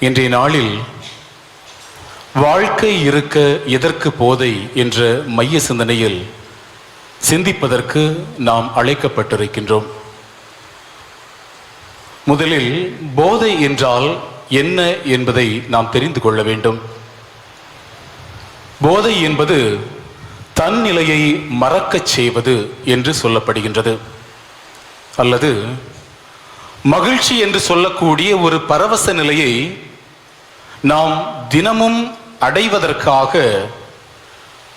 இன்றைய நாளில் வாழ்க்கை இருக்க எதற்கு போதை என்ற மைய சிந்தனையில் சிந்திப்பதற்கு நாம் அழைக்கப்பட்டிருக்கின்றோம். முதலில் போதை என்றால் என்ன என்பதை நாம் தெரிந்து கொள்ள வேண்டும். போதை என்பது தன் நிலையை மறக்கச் செய்வது என்று சொல்லப்படுகின்றது. அல்லது மகிழ்ச்சி என்று சொல்லக்கூடிய ஒரு பரவச நிலையை நாம் தினமும் அடைவதற்காக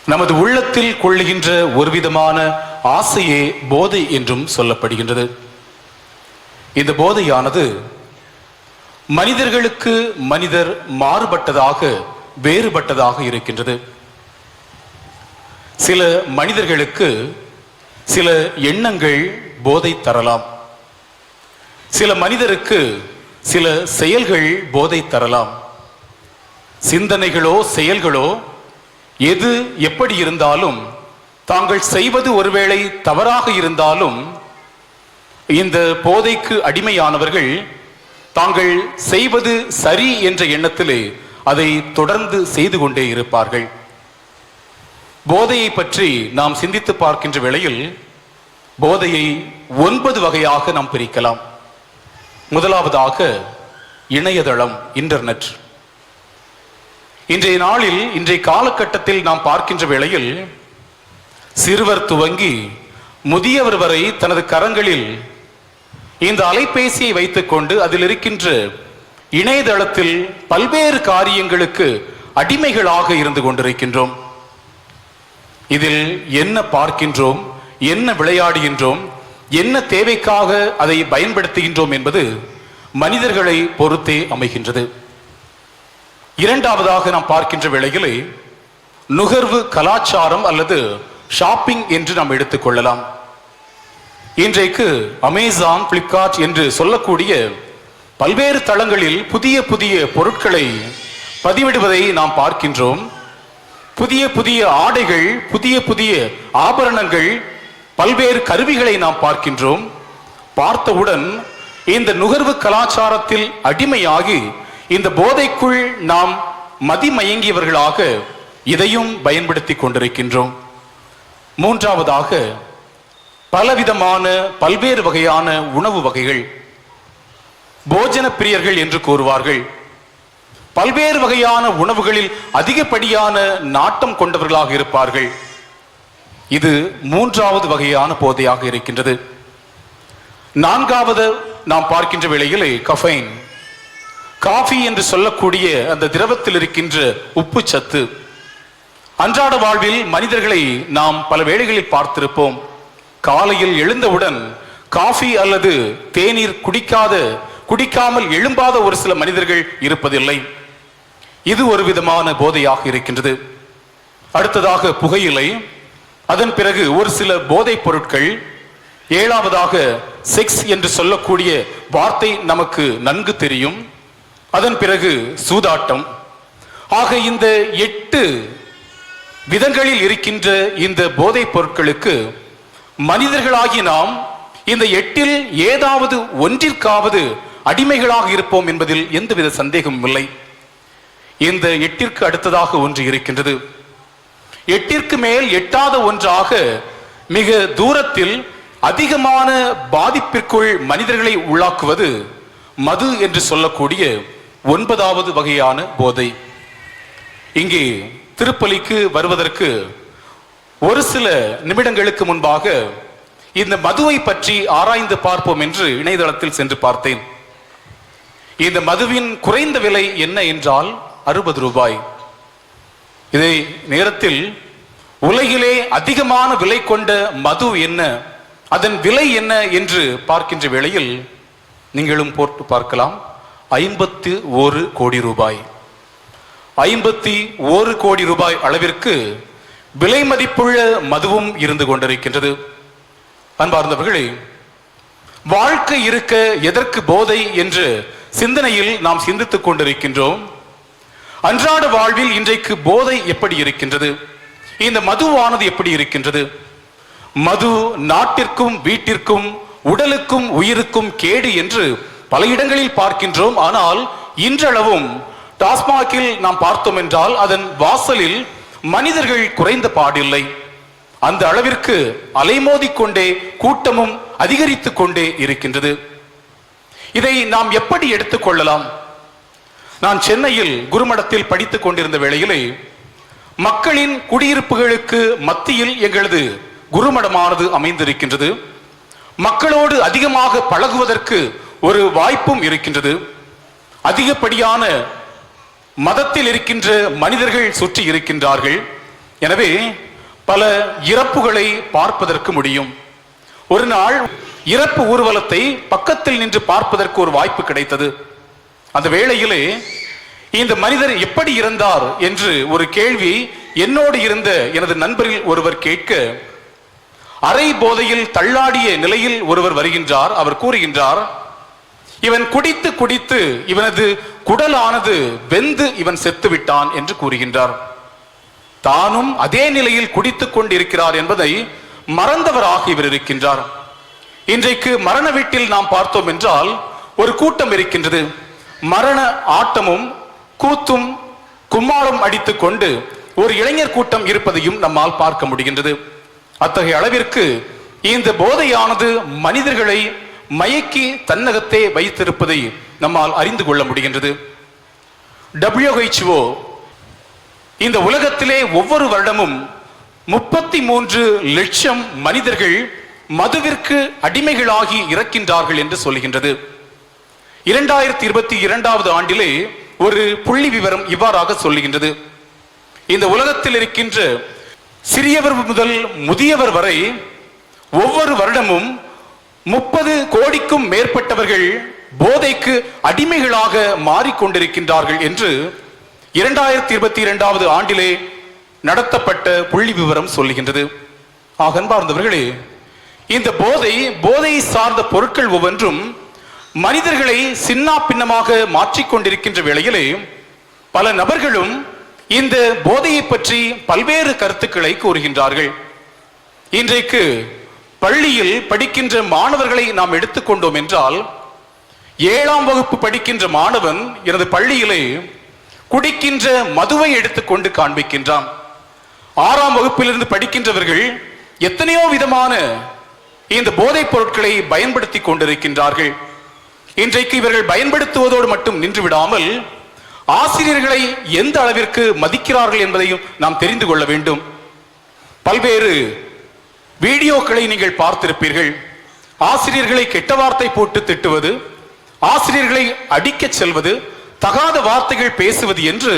நமது உள்ளத்தில் கொள்ளுகின்ற ஒரு விதமான ஆசையே போதை என்றும் சொல்லப்படுகின்றது. இந்த போதையானது மனிதர்களுக்கு மனிதர் மாறுபட்டதாக வேறுபட்டதாக இருக்கின்றது. சில மனிதர்களுக்கு சில எண்ணங்கள் போதை தரலாம். சில மனிதருக்கு சில செயல்கள் போதை தரலாம். சிந்தனைகளோ செயல்களோ எது எப்படி இருந்தாலும் தாங்கள் செய்வது ஒருவேளை தவறாக இருந்தாலும் இந்த போதைக்கு அடிமையானவர்கள் தாங்கள் செய்வது சரி என்ற எண்ணத்திலே அதை தொடர்ந்து செய்து கொண்டே இருப்பார்கள். போதையை பற்றி நாம் சிந்தித்து பார்க்கின்ற வேளையில் போதையை ஒன்பது வகையாக நாம் பிரிக்கலாம். முதலாவதாக இணையதளம் இன்டர்நெட். இன்றைய நாளில் இன்றைய காலகட்டத்தில் நாம் பார்க்கின்ற வேளையில் சிறுவர் துவங்கி முதியவர் வரை தனது கரங்களில் இந்த அலைபேசியை வைத்துக்கொண்டு அதில் இருக்கின்ற இணையதளத்தில் பல்வேறு காரியங்களுக்கு அடிமைகளாக இருந்து கொண்டிருக்கின்றோம். இதில் என்ன பார்க்கின்றோம் என்ன விளையாடுகின்றோம் என்ன தேவைக்காக அதை பயன்படுத்துகின்றோம் என்பது மனிதர்களை பொறுத்தே அமைகின்றது. இரண்டாவதாக நாம் பார்க்கின்ற வேளையிலே நுகர்வு கலாச்சாரம் அல்லது ஷாப்பிங் என்று நாம் எடுத்துக்கொள்ளலாம் இன்றைக்கு அமேசான் பிளிப்கார்ட் என்று சொல்லக்கூடிய பல்வேறு தளங்களில் புதிய புதிய பொருட்களை பதிவிடுவதை நாம் பார்க்கின்றோம். புதிய புதிய ஆடைகள் புதிய புதிய ஆபரணங்கள் பல்வேறு கருவிகளை நாம் பார்க்கின்றோம். பார்த்தவுடன் இந்த நுகர்வு கலாச்சாரத்தில் அடிமையாகி இந்த போதைக்குள் நாம் மதிமயங்கியவர்களாக இதையும் பயன்படுத்தி கொண்டிருக்கின்றோம். மூன்றாவதாக பலவிதமான பல்வேறு வகையான உணவு வகைகள் போஜன பிரியர்கள் என்று கூறுவார்கள். பல்வேறு வகையான உணவுகளில் அதிகப்படியான நாட்டம் கொண்டவர்களாக இருப்பார்கள். இது மூன்றாவது வகையான போதையாக இருக்கின்றது. நான்காவது நாம் பார்க்கின்ற வேளையில் கஃபைன். காஃபி என்று சொல்லக்கூடிய அந்த திரவத்தில் இருக்கின்ற உப்பு சத்து. அன்றாட வாழ்வில் மனிதர்களை நாம் பல வேளைகளில் பார்த்திருப்போம். காலையில் எழுந்தவுடன் காஃபி அல்லது தேநீர் குடிக்காத குடிக்காமல் எழும்பாத ஒரு சில மனிதர்கள் இருப்பதில்லை. இது ஒரு விதமான போதையாக இருக்கின்றது. அடுத்ததாக புகையிலை அதன் பிறகு ஒரு சில போதைப் பொருட்கள் ஏழாவதாக செக்ஸ் என்று சொல்லக்கூடிய வார்த்தை நமக்கு நன்கு தெரியும். அதன் பிறகு சூதாட்டம். ஆக இந்த எட்டு விதங்களில் இருக்கின்ற இந்த போதைப் பொருட்களுக்கு மனிதர்களாகி நாம் இந்த எட்டில் ஏதாவது ஒன்றிற்காவது அடிமைகளாக இருப்போம் என்பதில் எந்தவித சந்தேகமும் இல்லை. இந்த எட்டிற்கு அடுத்ததாக ஒன்று இருக்கின்றது. எட்டிற்கு மேல் எட்டாத ஒன்றாக மிக தூரத்தில் அதிகமான பாதிப்பிற்குள் மனிதர்களை உள்ளாக்குவது மது என்று சொல்லக்கூடிய ஒன்பதாவது வகையான போதை. இங்கே திருப்பலிக்கு வருவதற்கு ஒரு சில நிமிடங்களுக்கு முன்பாக இந்த மதுவை பற்றி ஆராய்ந்து பார்ப்போம் என்று இணையதளத்தில் சென்று பார்த்தேன். இந்த மதுவின் குறைந்த விலை என்ன என்றால் அறுபது ரூபாய். இதை நேரத்தில் உலகிலே அதிகமான விலை கொண்ட மது என்ன அதன் விலை என்ன என்று பார்க்கின்ற வேளையில் நீங்களும் போட்டு பார்க்கலாம். ஐம்பத்து ஒரு கோடி ரூபாய். ஐம்பத்தி ஒரு கோடி ரூபாய் அளவிற்கு விலை மதிப்புள்ள மதுவும் இருந்து கொண்டிருக்கின்றது. அன்பார்ந்தவர்களே வாழ்க்கை இருக்க எதற்கு போதை என்று சிந்தனையில் நாம் சிந்தித்துக் கொண்டிருக்கின்றோம். அன்றாட வாழ்வில் இன்றைக்கு போதை எப்படி இருக்கின்றது? இந்த மதுவானது எப்படி இருக்கின்றது? மது நாட்டிற்கும் வீட்டிற்கும் உடலுக்கும் உயிருக்கும் கேடு என்று பல இடங்களில் பார்க்கின்றோம். ஆனால் இன்றளவும் டாஸ்மாகில் நாம் பார்த்தோம் என்றால் அதன் வாசலில் மனிதர்கள் குறைந்த பாடில்லை. அந்த அளவிற்கு அலைமோதிக்கொண்டே கூட்டமும் அதிகரித்துக் கொண்டே இருக்கின்றது. இதை நாம் எப்படி எடுத்துக்கொள்ளலாம் நான் சென்னையில் குருமடத்தில் படித்துக் கொண்டிருந்த வேளையிலே மக்களின் குடியிருப்புகளுக்கு மத்தியில் எங்களது குருமடமானது அமைந்திருக்கின்றது. மக்களோடு அதிகமாக பழகுவதற்கு ஒரு வாய்ப்பும் இருக்கின்றது. அதிகப்படியான மதத்தில் இருக்கின்ற மனிதர்கள் சுற்றி இருக்கின்றார்கள். எனவே பல இறப்புகளை பார்ப்பதற்கு முடியும். ஒரு நாள் இறப்பு ஊர்வலத்தை பக்கத்தில் நின்று பார்ப்பதற்கு ஒரு வாய்ப்பு கிடைத்தது. அந்த வேளையிலே இந்த மனிதர் எப்படி இறந்தார் என்று ஒரு கேள்வி என்னோடு இருந்த எனது நண்பரில் ஒருவர் கேட்க அரை போதையில் தள்ளாடிய நிலையில் ஒருவர் வருகின்றார். அவர் கூறுகின்றார் இவன் குடித்து குடித்து இவனது குடலானது வெந்து இவன் செத்து விட்டான் என்று கூறுகின்றார். தானும் அதே நிலையில் குடித்துக் கொண்டிருக்கிறார் என்பதை மறந்தவராக இவர் இருக்கின்றார். இன்றைக்கு மரண வீட்டில் நாம் பார்த்தோம் என்றால் ஒரு கூட்டம் இருக்கின்றது. மரண ஆட்டமும் கூத்தும் கும்மாளம் அடித்துக் கொண்டு ஒரு இளைஞர் கூட்டம் இருப்பதையும் நம்மால் பார்க்க முடிகின்றது. அத்தகைய அளவிற்கு இந்த போதையானது மனிதர்களை மயக்கி தன்னகத்தே வைத்திருப்பதை நம்மால் அறிந்து கொள்ள முடிகின்றது. டபிள்யூஹெச்ஓ இந்த உலகத்திலே ஒவ்வொரு வருடமும் முப்பத்தி மூன்று லட்சம் மனிதர்கள் மதுவிற்கு அடிமைகளாகி இறக்கின்றார்கள் என்று சொல்கின்றது. இரண்டாயிரத்தி இருபத்தி இரண்டாவது ஆண்டிலே ஒரு புள்ளி விவரம் இவ்வாறாக சொல்லுகின்றது இந்த உலகத்தில் இருக்கின்ற சிறியவர் முதல் முதியவர் வரை ஒவ்வொரு வருடமும் முப்பது கோடிக்கும் மேற்பட்டவர்கள் போதைக்கு அடிமைகளாக மாறிக்கொண்டிருக்கின்றார்கள் என்று இரண்டாயிரத்தி இருபத்தி இரண்டாவது ஆண்டிலே நடத்தப்பட்ட புள்ளி விவரம் சொல்லுகின்றது. ஆக அன்பார்ந்தவர்களே இந்த போதை போதை சார்ந்த பொருட்கள் ஒவ்வொன்றும் மனிதர்களை சின்னா பின்னமாக மாற்றிக்கொண்டிருக்கின்ற வேளையிலே பல நபர்களும் இந்த போதையை பற்றி பல்வேறு கருத்துக்களை கூறுகின்றார்கள். இன்றைக்கு பள்ளியில் படிக்கின்ற மாணவர்களை நாம் எடுத்துக்கொண்டோம் என்றால் ஏழாம் வகுப்பு படிக்கின்ற மாணவன் எனது பள்ளியிலே குடிக்கின்ற மதுவை எடுத்துக்கொண்டு காண்பிக்கின்றான். ஆறாம் வகுப்பிலிருந்து படிக்கின்றவர்கள் எத்தனையோ விதமான இந்த போதைப் பொருட்களை பயன்படுத்தி கொண்டிருக்கின்றார்கள். இன்றைக்கு இவர்கள் பயன்படுத்துவதோடு மட்டும் நின்று விடாமல் ஆசிரியர்களை எந்த அளவிற்கு மதிக்கிறார்கள் என்பதையும் நாம் தெரிந்து கொள்ள வேண்டும். பல்வேறு வீடியோக்களை நீங்கள் பார்த்திருப்பீர்கள். ஆசிரியர்களை கெட்ட வார்த்தை போட்டு திட்டுவது ஆசிரியர்களை அடிக்க செல்வது தகாத வார்த்தைகள் பேசுவது என்று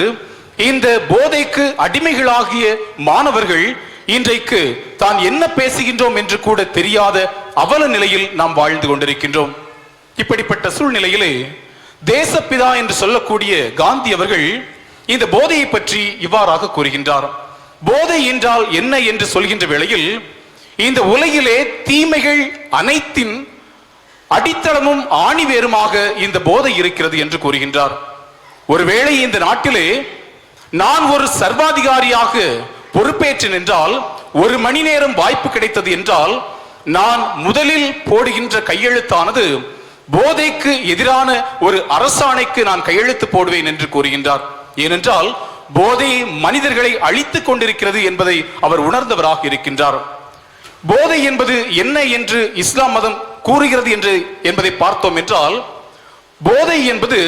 இந்த போதைக்கு அடிமைகளாகிய மாணவர்கள் இன்றைக்கு தான் என்ன பேசுகின்றோம் என்று கூட தெரியாத அவல நிலையில் நாம் வாழ்ந்து கொண்டிருக்கின்றோம். இப்படிப்பட்ட சூழ்நிலையிலே தேசப்பிதா என்று சொல்லக்கூடிய காந்தி அவர்கள் இந்த போதையை பற்றி இவ்வாறாக கூறுகின்றார். போதை என்றால் என்ன என்று சொல்கின்ற வேளையில் இந்த உலகிலே தீமைகள் அனைத்தின் அடித்தளமும் ஆணிவேருமாக இந்த போதை இருக்கிறது என்று கூறுகின்றார். ஒருவேளை இந்த நாட்டிலே நான் ஒரு சர்வாதிகாரியாக பொறுப்பேற்றேன் என்றால் ஒரு மணி நேரம் வாய்ப்பு கிடைத்தது என்றால் நான் முதலில் போடுகின்ற கையெழுத்தானது போதைக்கு எதிரான ஒரு அரசாணைக்கு நான் கையெழுத்து போடுவேன் என்று கூறுகின்றார். ஏனென்றால் போதை மனிதர்களை அழித்துக் கொண்டிருக்கிறது என்பதை அவர் உணர்ந்தவராக இருக்கின்றார். போதை என்பது என்ன என்று இஸ்லாம் மதம் கூறுகிறது என்று என்பதை பார்த்தோம் என்றால் போதை என்பது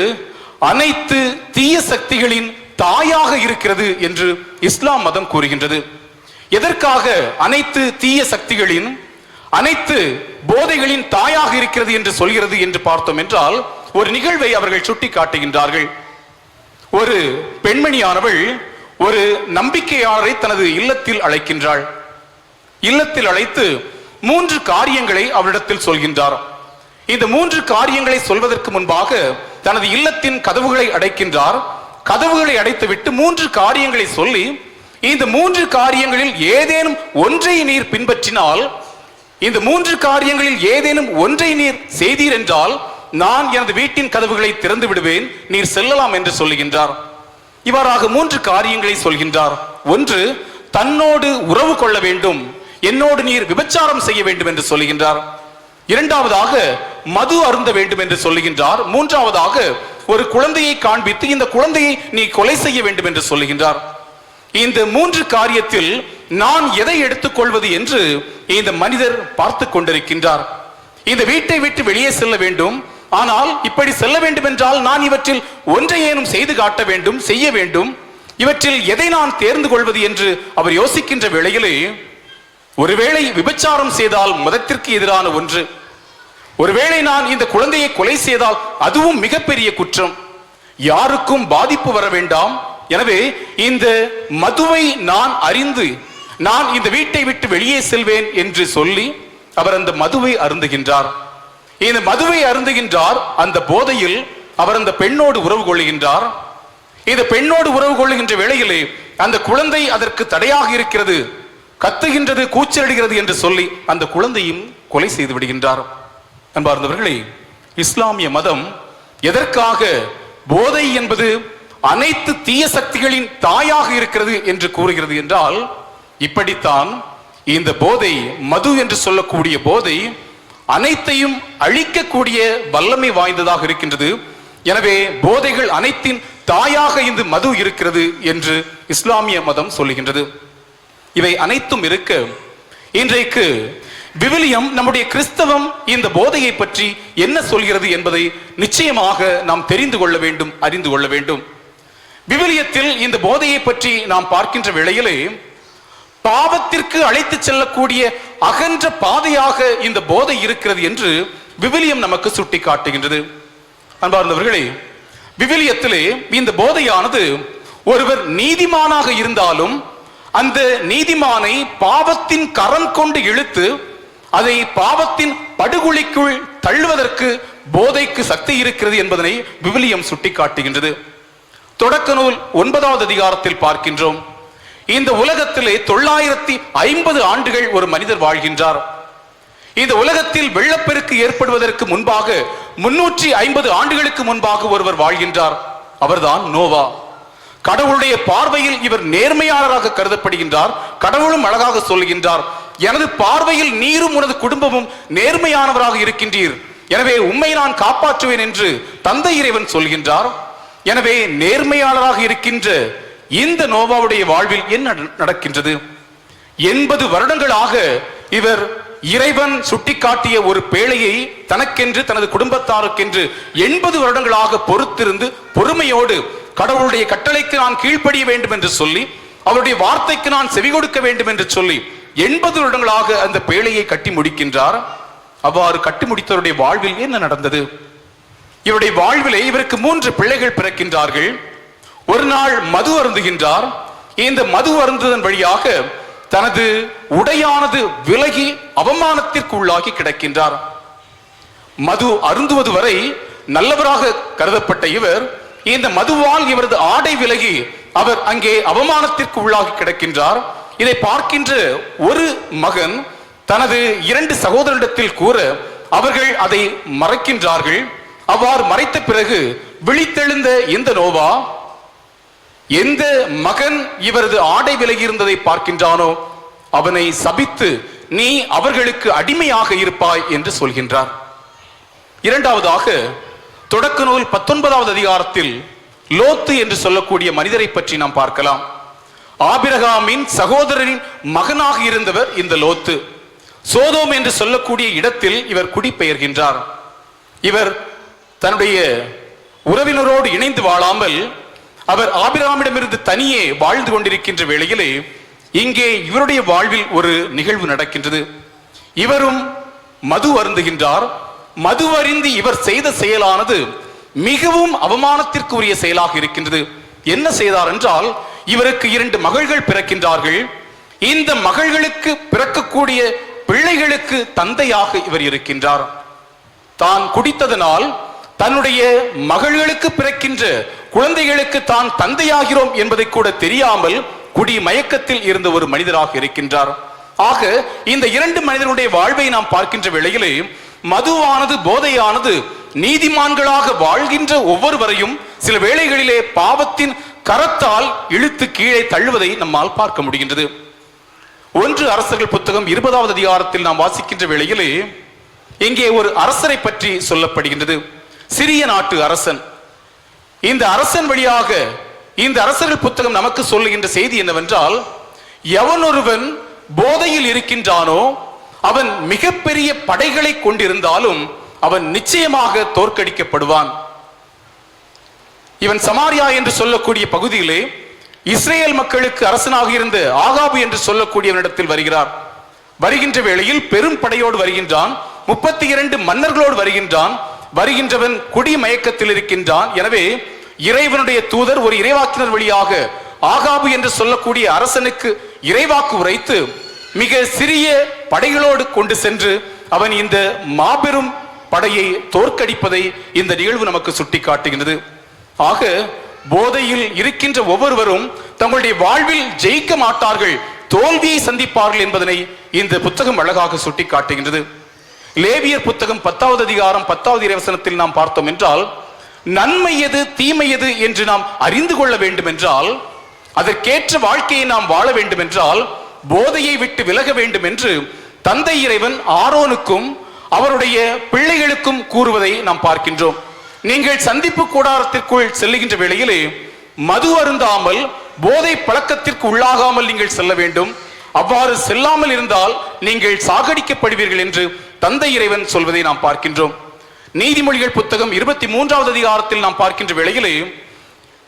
அனைத்து தீய சக்திகளின் தாயாக இருக்கிறது என்று இஸ்லாம் மதம் கூறுகின்றது. எதற்காக அனைத்து தீய சக்திகளின் அனைத்து போதைகளின் தாயாக இருக்கிறது என்று சொல்கிறது என்று பார்த்தோம் என்றால் ஒரு நிகழ்வை அவர்கள் சுட்டி காட்டுகின்றார்கள் ஒரு பெண்மணியானவள் ஒரு நம்பிக்கையாளரை தனது இல்லத்தில் அழைக்கின்றாள். இல்லத்தில் அழைத்து மூன்று காரியங்களை அவரிடத்தில் சொல்கின்றார். இந்த மூன்று காரியங்களை சொல்வதற்கு முன்பாக தனது இல்லத்தின் கதவுகளை அடைக்கின்றார். கதவுகளை அடைத்துவிட்டு மூன்று காரியங்களை சொல்லி இந்த மூன்று காரியங்களில் ஏதேனும் ஒன்றை நீர் பின்பற்றினால் இந்த மூன்று காரியங்களில் ஏதேனும் ஒன்றை நீர் செய்தீர் என்றால் நான் எனது வீட்டின் கதவுகளை திறந்து விடுவேன் நீர் செல்லலாம் என்று சொல்லுகின்றார் இவ்வாறாக மூன்று காரியங்களை சொல்கின்றார். ஒன்று தன்னோடு உறவு கொள்ள வேண்டும். என்னோடு நீர் விபச்சாரம் செய்ய வேண்டும் என்று சொல்லுகின்றார். இரண்டாவதாக மது அருந்த வேண்டும் என்று சொல்லுகின்றார். மூன்றாவதாக ஒரு குழந்தையை காண்பித்து இந்த குழந்தையை நீ கொலை செய்ய வேண்டும் என்று சொல்லுகின்றார். இந்த மூன்று காரியத்தில் நான் எதை எடுத்துக்கொள்வது என்று இந்த மனிதர் பார்த்து கொண்டிருக்கின்றார். இந்த வீட்டை விட்டு வெளியே செல்ல வேண்டும். ஆனால் இப்படி செல்ல வேண்டும் என்றால் நான் இவற்றில் ஒன்றையேனும் செய்து காட்ட வேண்டும் செய்ய வேண்டும். இவற்றில் எதை நான் தேர்ந்து கொள்வது என்று அவர் யோசிக்கின்ற வேளையிலே ஒருவேளை விபச்சாரம் செய்தால் மதத்திற்கு எதிரான ஒன்று. ஒருவேளை நான் இந்த குழந்தையை கொலை செய்தால் அதுவும் மிகப்பெரிய குற்றம். யாருக்கும் பாதிப்பு வர வேண்டாம். எனவே இந்த மதுவை நான் அறிந்து நான் இந்த வீட்டை விட்டு வெளியே செல்வேன் என்று சொல்லி அவர் அந்த மதுவை அருந்துகின்றார். இந்த மதுவை அருந்துகின்றார். அந்த போதையில் அவர் அந்த பெண்ணோடு உறவு கொள்ளுகின்றார். இந்த பெண்ணோடு உறவு கொள்ளுகின்ற வேளையிலே அந்த குழந்தை அதற்கு தடையாக இருக்கிறது. கத்துகின்றது கூச்சலிடுகிறது என்று சொல்லி அந்த குழந்தையும் கொலை செய்து விடுகின்றார். அன்பார்ந்தவர்களே இஸ்லாமிய மதம் எதற்காக போதை என்பது அனைத்து தீய சக்திகளின் தாயாக இருக்கிறது என்று கூறுகிறது என்றால் இப்படித்தான் இந்த போதை மது என்று சொல்லக்கூடிய போதை அனைத்தையும் அழிக்கக்கூடிய வல்லமை வாய்ந்ததாக இருக்கின்றது. எனவே போதைகள் அனைத்தின் தாயாக இந்த மது இருக்கிறது என்று இஸ்லாமிய மதம் சொல்லுகின்றது. இவை அனைத்தும் இருக்கு. இன்றைக்கு விவிலியம் நம்முடைய கிறிஸ்தவம் இந்த போதையை பற்றி என்ன சொல்கிறது என்பதை நிச்சயமாக நாம் தெரிந்து கொள்ள வேண்டும் அறிந்து கொள்ள வேண்டும். விவிலியத்தில் இந்த போதையை பற்றி நாம் பார்க்கின்ற வேளையிலே பாவத்திற்கு அழைத்து செல்லக்கூடிய அகன்ற பாதையாக இந்த போதை இருக்கிறது என்று விவிலியம் நமக்கு சுட்டி காட்டுகின்றது அன்பார்ந்தவர்களே விவிலியத்திலே இந்த போதையானது ஒருவர் நீதிமானாக இருந்தாலும் அந்த நீதிமானை பாவத்தின் கரம் கொண்டு இழுத்து அதை பாவத்தின் படுகொலிக்குள் தள்ளுவதற்கு போதைக்கு சக்தி இருக்கிறது என்பதனை விவிலியம் சுட்டிக்காட்டுகின்றது. தொடக்க நூல் ஒன்பதாவது அதிகாரத்தில் பார்க்கின்றோம். இந்த உலகத்திலே தொள்ளாயிரத்தி ஐம்பது ஆண்டுகள் ஒரு மனிதர் வாழ்கின்றார். இந்த உலகத்தில் வெள்ளப்பெருக்கு ஏற்படுவதற்கு முன்பாக முன்னூற்றி ஐம்பது ஆண்டுகளுக்கு முன்பாக ஒருவர் வாழ்கின்றார். அவர்தான் நோவா. கடவுளுடைய பார்வையில் இவர் நேர்மையாளராக கருதப்படுகின்றார் கடவுளும் அழகாக சொல்கின்றார். எனது பார்வையில் நீரும் உனது குடும்பமும் நேர்மையானவராக இருக்கின்றீர். எனவே உண்மை நான் காப்பாற்றுவேன் என்று தந்தை இறைவன் சொல்கின்றார். எனவே நேர்மையாளராக இருக்கின்ற இந்த நோவாவுடைய வாழ்வில் என்ன நடக்கின்றது? எண்பது வருடங்களாக இவர் இறைவன் சுட்டிக்காட்டிய ஒரு பேழையை தனக்கென்று தனது குடும்பத்தாருக்கென்று எண்பது வருடங்களாக பொறுத்திருந்து பொறுமையோடு கடவுளுடைய கட்டளைக்கு நான் கீழ்ப்படிய வேண்டும் என்று சொல்லி அவருடைய வார்த்தைக்கு நான் செவி கொடுக்க வேண்டும் என்று சொல்லி எண்பது வருடங்களாக அந்த பேழையை கட்டி முடிக்கின்றார். அவ்வாறு கட்டி முடித்தவருடைய வாழ்வில் என்ன நடந்தது? இவருடைய வாழ்விலே இவருக்கு மூன்று பிள்ளைகள் பிறக்கின்றார்கள். ஒரு நாள் மது அருந்துகின்றார். இந்த மது அருந்துதன் வழியாக தனது உடையானது விலகி அவமானத்திற்கு உள்ளாகி கிடக்கின்றார். மது அருந்துவது வரை நல்லவராக கருதப்பட்ட இவர் இந்த மதுவால் இவரது ஆடை விலகி அவர் அங்கே அவமானத்திற்கு உள்ளாகி கிடக்கின்றார். இதை பார்க்கின்ற ஒரு மகன் தனது இரண்டு சகோதரிடத்தில் கூற அவர்கள் அதை மறைக்கின்றார்கள். அவ்வாறு மறைத்த பிறகு விழித்தெழுந்த இந்த நோவா எந்த மகன் இவரது ஆடை விலகி இருந்ததை பார்க்கின்றானோ அவனை சபித்து நீ அவர்களுக்கு அடிமையாக இருப்பாய் என்று சொல்கின்றார். இரண்டாவதாக தொடக்க நூல் பத்தொன்பதாவது அதிகாரத்தில் லோத்து என்று சொல்லக்கூடிய மனிதரை பற்றி நாம் பார்க்கலாம். ஆபிரகாமின் சகோதரரின் மகனாக இருந்தவர் இந்த லோத்து. சோதோம் என்று சொல்லக்கூடிய இடத்தில் இவர் குடிபெயர்கின்றார். இவர் தன்னுடைய உறவினரோடு இணைந்து வாழாமல் அவர் ஆபிரகாமிடமிருந்து தனியே வாழ்ந்து கொண்டிருக்கின்ற வேளையிலே இங்கே இவருடைய வாழ்வில் ஒரு நிகழ்வு நடக்கின்றது. இவரும் மது அருந்துகின்றார். மது அருந்தி இவர் செய்த செயலானது மிகவும் அவமானத்திற்குரிய செயலாக இருக்கின்றது. என்ன செய்தார் என்றால் இவருக்கு இரண்டு மகள்கள் பிறக்கின்றார்கள். இந்த மகள்களுக்கு பிறக்கக்கூடிய பிள்ளைகளுக்கு தந்தையாக இவர் இருக்கின்றார். தான் குடித்ததனால் தன்னுடைய மகள்களுக்கு பிறக்கின்ற குழந்தைகளுக்கு தான் தந்தையாகிறோம் என்பதை கூட தெரியாமல் குடி மயக்கத்தில் இருந்த ஒரு மனிதராக இருக்கின்றார். ஆக இந்த இரண்டு மனிதனுடைய வாழ்வை நாம் பார்க்கின்ற வேளையிலே மதுவானது போதையானது நீதிமான்களாக வாழ்கின்ற ஒவ்வொருவரையும் சில வேளைகளிலே பாவத்தின் கரத்தால் இழுத்து கீழே தள்ளுவதை நம்மால் பார்க்க முடிகின்றது. ஒன்று அரசர்கள் புத்தகம் இருபதாவது அதிகாரத்தில் நாம் வாசிக்கின்ற வேளையிலே இங்கே ஒரு அரசரை பற்றி சொல்லப்படுகின்றது. சிறிய நாட்டு அரசன். இந்த அரசன் வழியாக இந்த அரசர்கள் புத்தகம் நமக்கு சொல்லுகின்ற செய்தி என்னவென்றால் எவனொருவன் போதையில் இருக்கின்றானோ அவன் மிகப்பெரிய படைகளை கொண்டிருந்தாலும் அவன் நிச்சயமாக தோற்கடிக்கப்படுவான். இவன் சமாரியா என்று சொல்லக்கூடிய பகுதியிலே இஸ்ரேல் மக்களுக்கு அரசனாக இருந்த ஆகாபு என்று சொல்லக்கூடியவனிடத்தில் வருகிறார். வருகின்ற வேளையில் பெரும் படையோடு வருகின்றான் முப்பத்தி இரண்டு மன்னர்களோடு வருகின்றான் வருகின்றவன் குடி மயக்கத்தில் இருக்கின்றான். எனவே இறைவனுடைய தூதர் ஒரு இறைவாக்கினர் வழியாக ஆகாபு என்று சொல்லக்கூடிய அரசனுக்கு இறைவாக்கு உரைத்து மிக சிறிய படைகளோடு கொண்டு சென்று அவன் இந்த மாபெரும் படையை தோற்கடிப்பதை இந்த நிகழ்வு நமக்கு சுட்டிக்காட்டுகிறது ஆக போதையில் இருக்கின்ற ஒவ்வொருவரும் தங்களுடைய வாழ்வில் ஜெயிக்க மாட்டார்கள் தோல்வியை சந்திப்பார்கள் என்பதனை இந்த புத்தகம் அழகாக சுட்டி காட்டுகின்றது லேவியர் புத்தகம் பத்தாவது அதிகாரம் பத்தாவது இறைவசனத்தில் நாம் பார்த்தோம் என்றால் நன்மை எது தீமை எது என்று நாம் அறிந்து கொள்ள வேண்டும் என்றால் அதற்கேற்ற வாழ்க்கையை நாம் வாழ வேண்டும் என்றால் போதையை விட்டு விலக வேண்டும் என்று தந்தை இறைவன் ஆரோனுக்கும் அவருடைய பிள்ளைகளுக்கும் கூறுவதை நாம் பார்க்கின்றோம். நீங்கள் சந்திப்பு கூடாரத்திற்குள் செல்லுகின்ற வேளையிலே மது அருந்தாமல் போதை பழக்கத்திற்கு உள்ளாகாமல் நீங்கள் செல்ல வேண்டும். அவ்வாறு செல்லாமல் இருந்தால் நீங்கள் சாகடிக்கப்படுவீர்கள் என்று தந்தை இறைவன் சொல்வதை நாம் பார்க்கின்றோம். நீதிமொழிகள் புத்தகம் இருபத்தி மூன்றாவது அதிகாரத்தில் நாம் பார்க்கின்ற வேளையிலே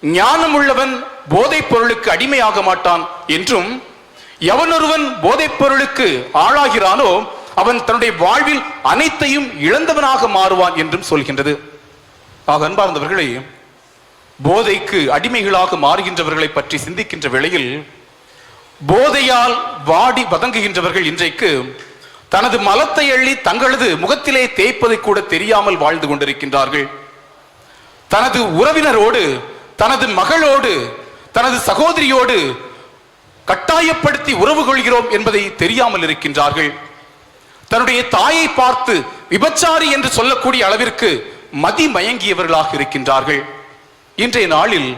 ஞானம் உள்ளவன் போதைப் பொருளுக்கு அடிமையாக மாட்டான் என்றும் எவனொருவன் போதைப் பொருளுக்கு ஆளாகிறானோ அவன் தன்னுடைய வாழ்வில் அனைத்தையும் இழந்தவனாக மாறுவான் என்றும் சொல்கின்றது. ஆக அன்பார்ந்தவர்களே போதைக்கு அடிமைகளாக மாறுகின்றவர்களை பற்றி சிந்திக்கின்ற வேளையில் போதையால் வாடி வதங்குகின்றவர்கள் இன்றைக்கு தனது மலத்தை அள்ளி தங்களது முகத்திலே தேய்ப்பதை கூட தெரியாமல் வாழ்ந்து கொண்டிருக்கின்றார்கள். தனது உறவினரோடு தனது மகளோடு தனது சகோதரியோடு கட்டாயப்படுத்தி உறவு கொள்கிறோம் என்பதை தெரியாமல் இருக்கின்றார்கள். தன்னுடைய தாயை பார்த்து விபச்சாரி என்று சொல்லக்கூடிய அளவிற்கு மதி மயங்கியவர்களாக இருக்கின்றார்கள். இன்றைய நாளில்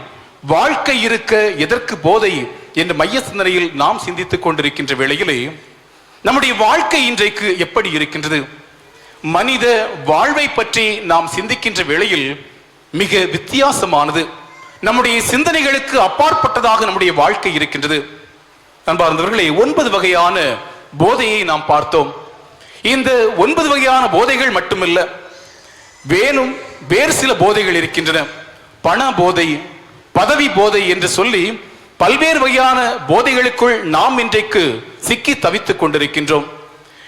வாழ்க்கை இருக்க எதற்கு போதை என்ற மைய சிந்தனையில் நாம் சிந்தித்துக் கொண்டிருக்கின்ற வேளையிலே நம்முடைய வாழ்க்கை இன்றைக்கு எப்படி இருக்கின்றது? மனித வாழ்வை பற்றி நாம் சிந்திக்கின்ற வேளையில் மிக வித்தியாசமானது. நம்முடைய சிந்தனைகளுக்கு அப்பாற்பட்டதாக நம்முடைய வாழ்க்கை இருக்கின்றது. அன்பார்ந்தவர்களே ஒன்பது வகையான போதையை நாம் பார்த்தோம். இந்த ஒன்பது வகையான போதைகள் மட்டுமல்ல வேணும் வேறு சில போதைகள் இருக்கின்றன. பண போதை பதவி போதை என்று சொல்லி பல்வேறு வகையான போதைகளுக்குள் நாம் இன்றைக்கு சிக்கி தவித்துக் கொண்டிருக்கின்றோம்.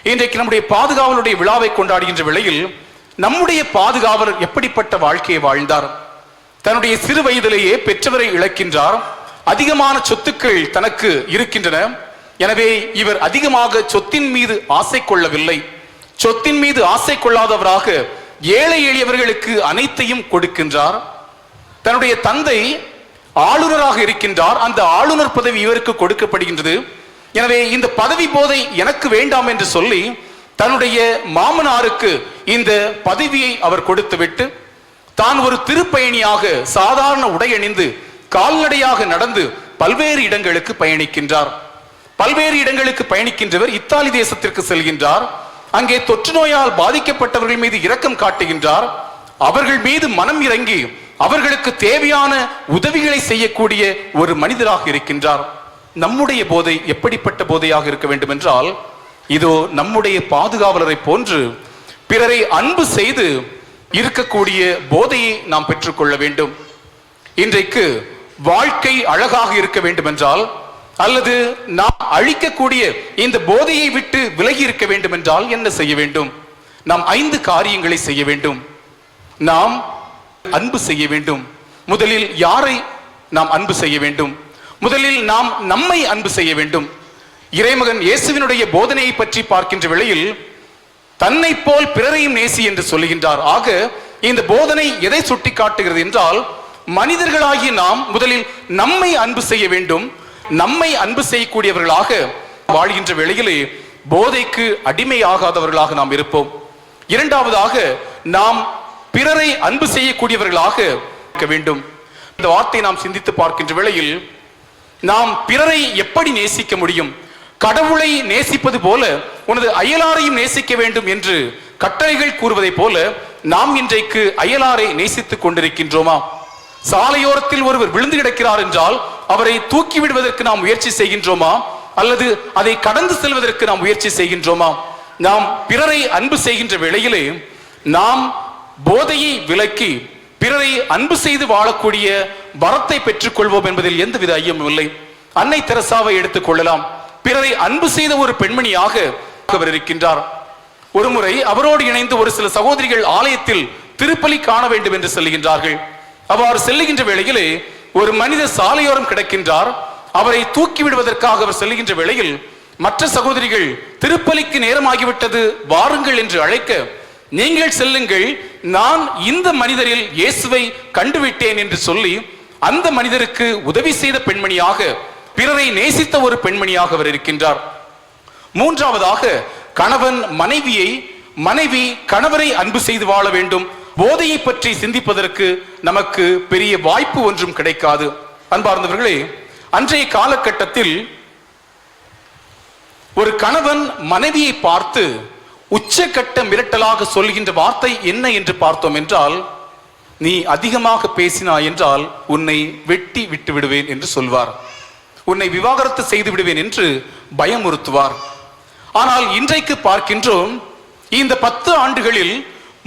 இன்றைக்கு நம்முடைய பாதுகாவலுடைய விழாவை கொண்டாடுகின்ற வேளையில் நம்முடைய பாதுகாவலர் எப்படிப்பட்ட வாழ்க்கையை வாழ்ந்தார்? தன்னுடைய சிறு வயதிலேயே பெற்றவரை இழக்கின்றார். அதிகமான சொத்துக்கள் தனக்கு இருக்கின்றன. எனவே இவர் அதிகமாக சொத்தின் மீது ஆசை கொள்ளவில்லை. சொத்தின் மீது ஆசை கொள்ளாதவராக ஏழை எளியவர்களுக்கு அனைத்தையும் கொடுக்கின்றார். தன்னுடைய தந்தை ஆளுநராக இருக்கின்றார். அந்த ஆளுநர் பதவி இவருக்கு கொடுக்கப்படுகின்றது. எனவே இந்த பதவி போதை எனக்கு வேண்டாம் என்று சொல்லி தன்னுடைய மாமனாருக்கு இந்த பதவியை அவர் கொடுத்துவிட்டு தான் ஒரு திருப்பயணியாக சாதாரண உடை அணிந்து கால்நடையாக நடந்து பல்வேறு இடங்களுக்கு பயணிக்கின்றார். பல்வேறு இடங்களுக்கு பயணிக்கின்றவர் இத்தாலி தேசத்திற்கு செல்கின்றார். அங்கே தொற்று நோயால் பாதிக்கப்பட்டவர்கள் மீது இரக்கம் காட்டுகின்றார். அவர்கள் மீது மனம் இறங்கி அவர்களுக்கு தேவையான உதவிகளை செய்யக்கூடிய ஒரு மனிதராக இருக்கின்றார். நம்முடைய போதை எப்படிப்பட்ட போதையாக இருக்க வேண்டும் என்றால் இதோ நம்முடைய பாதுகாவலரை போன்று பிறரை அன்பு செய்து இருக்கக்கூடிய போதையை நாம் பெற்றுக்கொள்ள வேண்டும். இன்றைக்கு வாழ்க்கை அழகாக இருக்க வேண்டும் என்றால் அல்லது நாம் அழிக்கக்கூடிய இந்த போதையை விட்டு விலகி இருக்க வேண்டும் என்றால் என்ன செய்ய வேண்டும்? நாம் ஐந்து காரியங்களை செய்ய வேண்டும். நாம் அன்பு செய்ய வேண்டும். முதலில் யாரை நாம் அன்பு செய்ய வேண்டும்? முதலில் நாம் நம்மை அன்பு செய்ய வேண்டும். இறைமகன் இயேசுவினுடைய போதனையை பற்றி பார்க்கின்ற வேளையில் தன்னை போல் பிறரையும் நேசி என்று சொல்லுகின்றார். ஆக இந்த போதனை எதை சுட்டிக்காட்டுகிறது என்றால் மனிதர்களாகி நாம் முதலில் நம்மை அன்பு செய்ய வேண்டும். நம்மை அன்பு செய்யக்கூடியவர்களாக வாழ்கின்ற வேளையிலே போதைக்கு அடிமையாகாதவர்களாக நாம் இருப்போம். இரண்டாவதாக நாம் பிறரை அன்பு செய்யக்கூடியவர்களாக இருக்க வேண்டும். இந்த வார்த்தை நாம் சிந்தித்து பார்க்கின்ற வேளையில் நாம் பிறரை எப்படி நேசிக்க முடியும்? கடவுளை நேசிப்பது போல உனது அயலாரையும் நேசிக்க வேண்டும் என்று கட்டளைகள் கூறுவதைப் போல நாம் இன்றைக்கு அயலாரை நேசித்துக் கொண்டிருக்கின்றோமா? சாலையோரத்தில் ஒருவர் விழுந்து கிடக்கிறார் என்றால் அவரை தூக்கி விடுவதற்கு நாம் முயற்சி செய்கின்றோமா? அல்லது அதை கடந்து செல்வதற்கு நாம் முயற்சி செய்கின்றோமா? நாம் பிறரை அன்பு செய்கின்ற வேளையிலே நாம் போதையை விலக்கி பிறரை அன்பு செய்து வாழக்கூடிய வரத்தை பெற்றுக்கொள்வோம் என்பதில் எந்தவித ஐயமும் இல்லை. அன்னை தெரசாவை எடுத்துக் கொள்ளலாம். பிறரை அன்பு செய்த ஒரு பெண்மணியாக அவர் இருக்கின்றார். ஒருமுறை அவரோடு இணைந்து ஒரு சில சகோதரிகள் ஆலயத்தில் திருப்பலி காண வேண்டும் என்று சொல்லுகின்றார்கள் அவ்வாறு செல்லுகின்ற வேளையிலே ஒரு மனிதர் சாலையோரம் கிடக்கின்றார். அவரை தூக்கி விடுவதற்காக அவர் செல்லுகின்ற வேளையில் மற்ற சகோதரிகள் திருப்பலிக்கு நேரமாகிவிட்டது வாருங்கள் என்று அழைக்க நீங்கள் செல்லுங்கள் நான் இந்த மனிதரில் இயேசுவை கண்டுவிட்டேன் என்று சொல்லி அந்த மனிதருக்கு உதவி செய்த பெண்மணியாக பிறரை நேசித்த ஒரு பெண்மணியாக அவர் இருக்கின்றார். மூன்றாவதாக கணவன் மனைவியை மனைவி கணவரை அன்பு செய்து வாழ வேண்டும். போதையை பற்றி சிந்திப்பதற்கு நமக்கு பெரிய வாய்ப்பு ஒன்றும் கிடைக்காது. அன்பார்ந்தவர்களே அன்றைய காலகட்டத்தில் ஒரு கணவன் மனைவியை பார்த்து உச்சக்கட்ட மிரட்டலாக சொல்கின்ற வார்த்தை என்ன என்று பார்த்தோம் என்றால் நீ அதிகமாக பேசினாய் என்றால் உன்னை வெட்டி விட்டு விடுவேன் என்று சொல்வார். உன்னை விவாகரத்து செய்து விடுவேன் என்று பயமுறுத்துவார். ஆனால் இன்றைக்கு பார்க்கின்றோம் இந்த பத்து ஆண்டுகளில்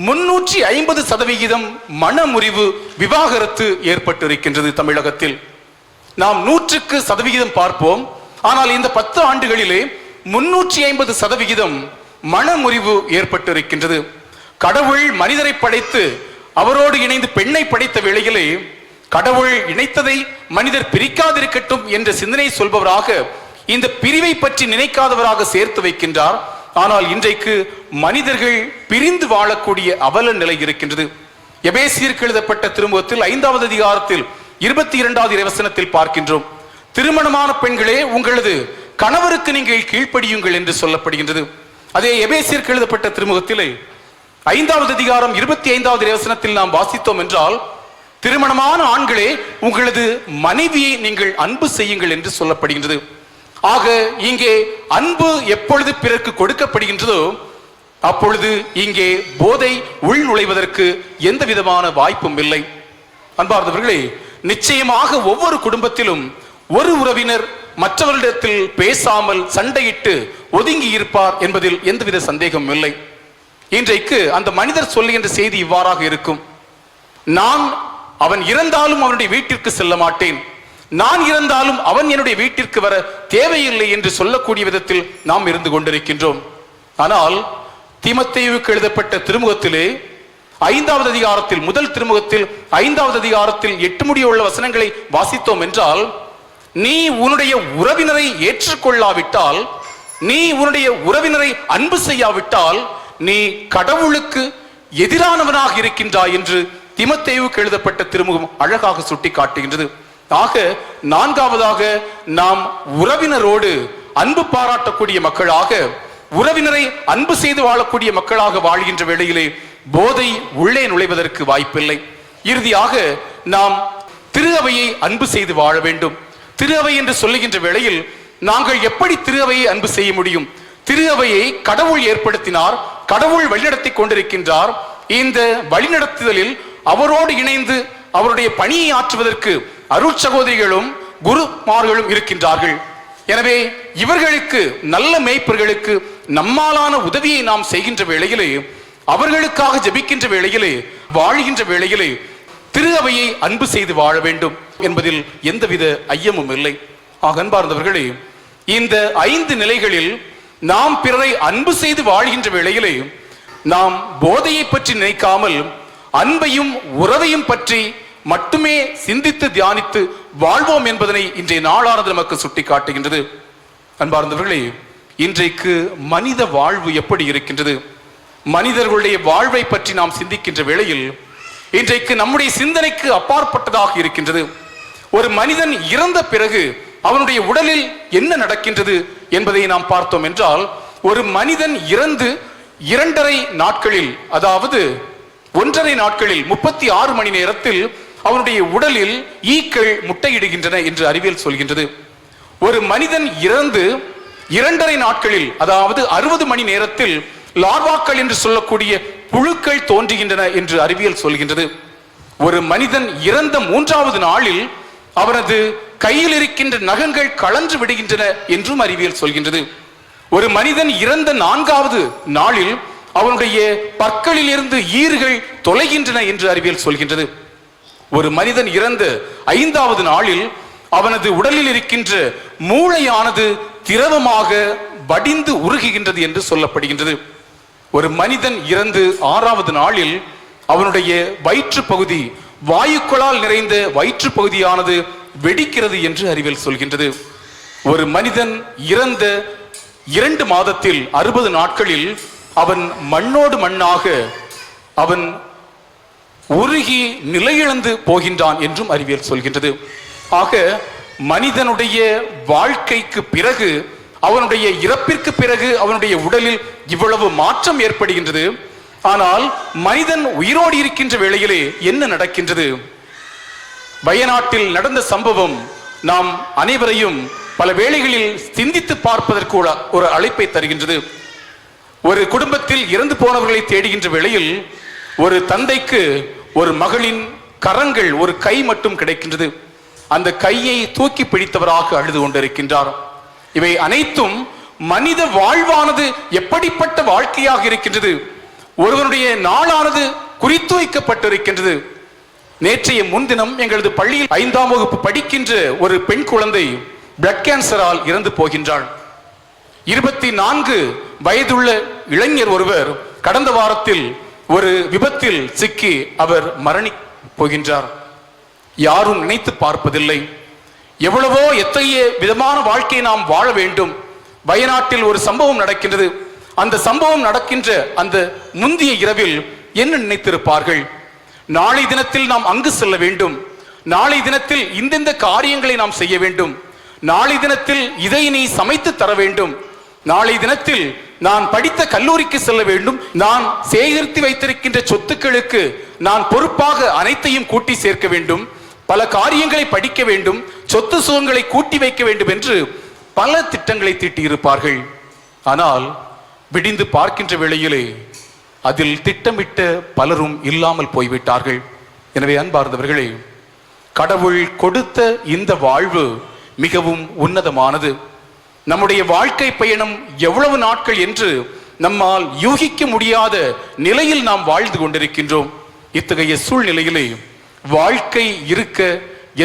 முன்னூற்றி ஐம்பது சதவிகிதம் மனமுறிவு விவாகரத்து ஏற்பட்டிருக்கின்றது தமிழகத்தில். நாம் நூற்றுக்கு சதவிகிதம் பார்ப்போம். ஆனால் இந்த பத்து ஆண்டுகளிலே முன்னூற்றி ஐம்பது சதவிகிதம் மனமுறிவு ஏற்பட்டிருக்கின்றது. கடவுள் மனிதரை படைத்து அவரோடு இணைந்து பெண்ணை படைத்த வேளையிலே கடவுள் இணைத்ததை மனிதர் பிரிக்காதிருக்கட்டும் என்ற சிந்தனை சொல்பவராக இந்த பிரிவை பற்றி நினைக்காதவராக சேர்த்து வைக்கின்றார். ஆனால் இன்றைக்கு மனிதர்கள் பிரிந்து வாழக்கூடிய அவல நிலை இருக்கின்றது. எபேசியருக்கு எழுதப்பட்ட திருமுகத்தில் ஐந்தாவது அதிகாரத்தில் இருபத்தி இரண்டாவது இறைவசனத்தில் பார்க்கின்றோம். திருமணமான பெண்களே உங்களது கணவருக்கு நீங்கள் கீழ்ப்படியுங்கள் என்று சொல்லப்படுகின்றது. அதே எபேசியருக்கு எழுதப்பட்ட திருமுகத்திலே ஐந்தாவது அதிகாரம் இருபத்தி ஐந்தாவது இறைவசனத்தில் நாம் வாசித்தோம் என்றால் திருமணமான ஆண்களே உங்களது மனைவியை நீங்கள் அன்பு செய்யுங்கள் என்று சொல்லப்படுகின்றது. ஆக இங்கே அன்பு எப்பொழுது பிறருக்கு கொடுக்கப்படுகின்றதோ அப்பொழுது இங்கே போதை உள் நுழைவதற்கு எந்த விதமான வாய்ப்பும் இல்லை. அன்பார்ந்தவர்களே நிச்சயமாக ஒவ்வொரு குடும்பத்திலும் ஒரு உறவினர் மற்றவரிடத்தில் பேசாமல் சண்டையிட்டு ஒதுங்கி இருப்பார் என்பதில் எந்தவித சந்தேகமும் இல்லை. இன்றைக்கு அந்த மனிதர் சொல்லுகின்ற செய்தி இவ்வாறாக இருக்கும். நான் அவன் இறந்தாலும் அவனுடைய வீட்டிற்கு செல்ல மாட்டேன். நான் இருந்தாலும் அவன் என்னுடைய வீட்டிற்கு வர தேவையில்லை என்று சொல்லக்கூடிய விதத்தில் நாம் இருந்து கொண்டிருக்கின்றோம். ஆனால் திமத்தேவுக்கு எழுதப்பட்ட திருமுகத்திலே ஐந்தாவது அதிகாரத்தில் முதல் திருமுகத்தில் ஐந்தாவது அதிகாரத்தில் எட்டு முடியுள்ள வசனங்களை வாசித்தோம் என்றால் நீ உன்னுடைய உறவினரை ஏற்றுக்கொள்ளாவிட்டால் நீ உன்னுடைய உறவினரை அன்பு செய்யாவிட்டால் நீ கடவுளுக்கு எதிரானவனாக இருக்கின்றாய் என்று திமத்தேவுக்கு எழுதப்பட்ட திருமுகம் அழகாக சுட்டி காட்டுகின்றது ஆக நான்காவதாக நாம் உறவினரோடு அன்பு பாராட்டக்கூடிய மக்களாக உறவினரை அன்பு செய்து வாழக்கூடிய மக்களாக வாழ்கின்ற வேளையிலே போதை உள்ளே நுழைவதற்கு வாய்ப்பில்லை. இறுதியாக நாம் திரு அவையை அன்பு செய்து வாழ வேண்டும். திரு அவை என்று சொல்லுகின்ற வேளையில் நாங்கள் எப்படி திரு அவையை அன்பு செய்ய முடியும்? திரு அவையை கடவுள் ஏற்படுத்தினார் கடவுள் வழிநடத்தி கொண்டிருக்கின்றார். இந்த வழிநடத்துதலில் அவரோடு இணைந்து அவருடைய பணியை ஆற்றுவதற்கு அருள் சகோதரிகளும் குருமார்களும் இருக்கின்றார்கள். எனவே இவர்களுக்கு நல்ல மேய்ப்பர்களுக்கு நம்மாலான உதவியை நாம் செய்கின்ற வேளையிலே அவர்களுக்காக ஜெபிக்கின்ற வேளையிலே வாழ்கின்ற வேளையிலே திரு அவையை அன்பு செய்து வாழ வேண்டும் என்பதில் எந்தவித ஐயமும் இல்லை. ஆக அன்பார்ந்தவர்களே இந்த ஐந்து நிலைகளில் நாம் பிறரை அன்பு செய்து வாழ்கின்ற வேளையிலே நாம் போதையை பற்றி நினைக்காமல் அன்பையும் உறவையும் பற்றி மட்டுமே சிந்தித்து தியானித்து வாழ்வோம் என்பதனை இன்றைய நாளானது நமக்கு சுட்டி காட்டுகின்றது அன்பார்ந்தவர்களே இன்றைக்கு மனித வாழ்வு எப்படி இருக்கின்றது? மனிதர்களுடைய வாழ்வை பற்றி நாம் சிந்திக்கின்ற வேளையில் இன்றைக்கு நம்முடைய சிந்தனைக்கு அப்பாற்பட்டதாக இருக்கின்றது. ஒரு மனிதன் இறந்த பிறகு அவனுடைய உடலில் என்ன நடக்கின்றது என்பதை நாம் பார்த்தோம் என்றால் ஒரு மனிதன் இறந்து இரண்டரை நாட்களில் அதாவது ஒன்றரை நாட்களில் முப்பத்தி ஆறு மணி நேரத்தில் அவனுடைய உடலில் ஈக்கள் முட்டையிடுகின்றன என்று அறிவியல் சொல்கின்றது. ஒரு மனிதன் இறந்து இரண்டரை நாட்களில் அதாவது அறுபது மணி நேரத்தில் லார்வாக்கள் என்று சொல்லக்கூடிய புழுக்கள் தோன்றுகின்றன என்று அறிவியல் சொல்கின்றது. ஒரு மனிதன் இறந்த மூன்றாவது நாளில் அவனது கையில் இருக்கின்ற நகங்கள் கலன்று விடுகின்றன என்றும் அறிவியல் சொல்கின்றது. ஒரு மனிதன் இறந்த நான்காவது நாளில் அவனுடைய பற்களில் இருந்து ஈறுகள் தொலைகின்றன என்று அறிவியல் சொல்கின்றது. ஒரு மனிதன் இறந்து ஐந்தாவது நாளில் அவனது உடலில் இருக்கின்ற மூளையானது திரவமாக வடிந்து உருகுகின்றது என்று சொல்லப்படுகின்றது. ஒரு மனிதன் இறந்து ஆறாவது நாளில் அவனுடைய வயிற்று பகுதி வாயுக்களால் நிறைந்த வயிற்று பகுதியானது வெடிக்கிறது என்று அறிவியல் சொல்கின்றது. ஒரு மனிதன் இறந்த இரண்டு மாதத்தில் அறுபது நாட்களில் அவன் மண்ணோடு மண்ணாக அவன் உருகி நிலையிழந்து போகின்றான் என்றும் அறிவியல் சொல்கின்றது. ஆக மனிதனுடைய வாழ்க்கைக்கு பிறகு அவனுடைய இறப்பிற்கு பிறகு அவனுடைய உடலில் இவ்வளவு மாற்றம் ஏற்படுகின்றது. ஆனால் மனிதன் உயிரோடு இருக்கின்ற வேளையிலே என்ன நடக்கின்றது? வயநாட்டில் நடந்த சம்பவம் நாம் அனைவரையும் பல வேளைகளில் சிந்தித்து பார்ப்பதற்கு ஒரு- ஒரு அழைப்பை தருகின்றது. ஒரு குடும்பத்தில் இறந்து போனவர்களை தேடுகின்ற வேளையில் ஒரு தந்தைக்கு ஒரு மகளின் கரங்கள் ஒரு கை மட்டும் கிடைக்கின்றது. அந்த கையை தூக்கி பிடித்தவராக அழுது கொண்டிருக்கின்றார். இவை அனைத்தும் மனித வாழ்வானது எப்படிப்பட்ட வாழ்க்கையாக இருக்கின்றது? ஒருவனுடைய நாளானது குறித்து வைக்கப்பட்டிருக்கின்றது. நேற்றைய முன்தினம் எங்களது பள்ளியில் ஐந்தாம் வகுப்பு படிக்கின்ற ஒரு பெண் குழந்தை பிளட் கேன்சரால் இறந்து போகின்றாள். இருபத்தி நான்கு வயதுள்ள இளைஞர் ஒருவர் கடந்த வாரத்தில் ஒரு விபத்தில் சிக்கி அவர் மரணி போகின்றார். யாரும் நினைத்து பார்ப்பதில்லை. எவ்வளவோ எத்தகைய விதமான வாழ்க்கையை நாம் வாழ வேண்டும். வயநாட்டில் ஒரு சம்பவம் நடக்கின்றது. அந்த சம்பவம் நடக்கின்ற அந்த முந்திய இரவில் என்ன நினைத்திருப்பார்கள்? நாளை தினத்தில் நாம் அங்கு செல்ல வேண்டும். நாளை தினத்தில் இந்தெந்த காரியங்களை நாம் செய்ய வேண்டும். நாளை தினத்தில் இதை நீ சமைத்து தர வேண்டும். நாளை தினத்தில் நான் படித்த கல்லூரிக்கு செல்ல வேண்டும். நான் சேகரித்து வைத்திருக்கின்ற சொத்துக்களுக்கு நான் பொறுப்பாக அனைத்தையும் கூட்டி சேர்க்க வேண்டும். பல காரியங்களை படிக்க வேண்டும். சொத்து சுகங்களை கூட்டி வைக்க வேண்டும் என்று பல திட்டங்களை தீட்டியிருப்பார்கள். ஆனால் விடிந்து பார்க்கின்ற வேளையிலே அதில் திட்டமிட்ட பலரும் இல்லாமல் போய்விட்டார்கள். எனவே அன்பார்ந்தவர்களே கடவுள் கொடுத்த இந்த வாழ்வு மிகவும் உன்னதமானது. நம்முடைய வாழ்க்கை பயணம் எவ்வளவு நாட்கள் என்று நம்மால் யூகிக்க முடியாத நிலையில் நாம் வாழ்ந்து கொண்டிருக்கின்றோம். இத்தகைய சூழ்நிலையிலே வாழ்க்கை இருக்க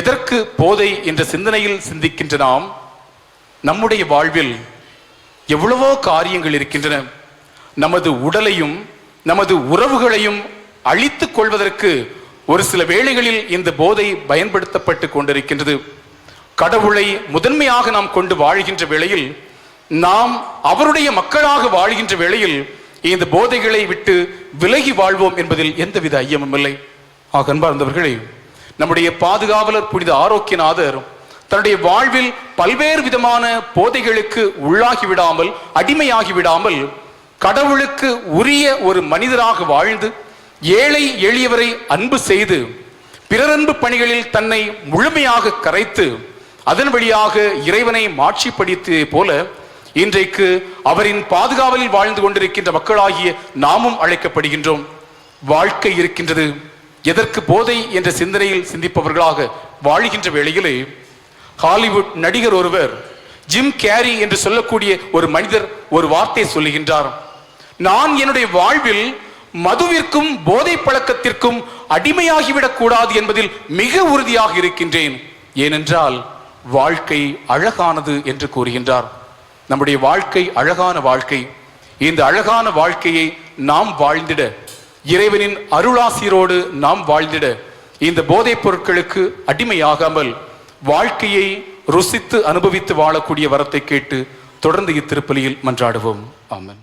எதற்கு போதை என்ற சிந்தனையில் சிந்திக்கின்ற நாம் நம்முடைய வாழ்வில் எவ்வளவோ காரியங்கள் இருக்கின்றன. நமது உடலையும் நமது உறவுகளையும் அழித்துக் கொள்வதற்கு ஒரு சில வேளைகளில் இந்த போதை பயன்படுத்தப்பட்டு கொண்டிருக்கின்றது. கடவுளை முதன்மையாக நாம் கொண்டு வாழ்கின்ற வேளையில் நாம் அவருடைய மக்களாக வாழ்கின்ற வேளையில் இந்த போதைகளை விட்டு விலகி வாழ்வோம் என்பதில் எந்தவித ஐயமும் இல்லை. ஆக அன்பார்ந்தவர்களே நம்முடைய பாதுகாவலர் புனித ஆரோக்கியநாதர் தன்னுடைய வாழ்வில் பல்வேறு விதமான போதைகளுக்கு உள்ளாகி விடாமல் அடிமையாகி விடாமல் கடவுளுக்கு உரிய ஒரு மனிதராக வாழ்ந்து ஏழை எளியவரை அன்பு செய்து பிறரன்பு பணிகளில் தன்னை முழுமையாக கரைத்து அதன் வழியாக இறைவனை மாட்சிப்படித்து போல இன்றைக்கு அவரின் பாதுகாவலில் வாழ்ந்து கொண்டிருக்கின்ற மக்களாகிய நாமும் அழைக்கப்படுகின்றோம். வாழ்க்கை இருக்கின்றது. எதற்கு போதை என்ற சிந்தனையில் சிந்திப்பவர்களாக வாழ்கின்ற வேளையிலே ஹாலிவுட் நடிகர் ஒருவர் ஜிம் கேரி என்று சொல்லக்கூடிய ஒரு மனிதர் ஒரு வார்த்தை சொல்லுகின்றார். நான் என்னுடைய வாழ்வில் மதுவிற்கும் போதை பழக்கத்திற்கும் அடிமையாகிவிடக் கூடாது என்பதில் மிக உறுதியாக இருக்கின்றேன். ஏனென்றால் வாழ்க்கை அழகானது என்று கூறுகின்றார். நம்முடைய வாழ்க்கை அழகான வாழ்க்கை. இந்த அழகான வாழ்க்கையை நாம் வாழ்ந்திட இறைவனின் அருளாசிரோடு நாம் வாழ்ந்திட இந்த போதைப் பொருட்களுக்கு அடிமையாகாமல் வாழ்க்கையை ருசித்து அனுபவித்து வாழக்கூடிய வரத்தை கேட்டு தொடர்ந்து இத்திருப்பலியில் மன்றாடுவோம். ஆமன்.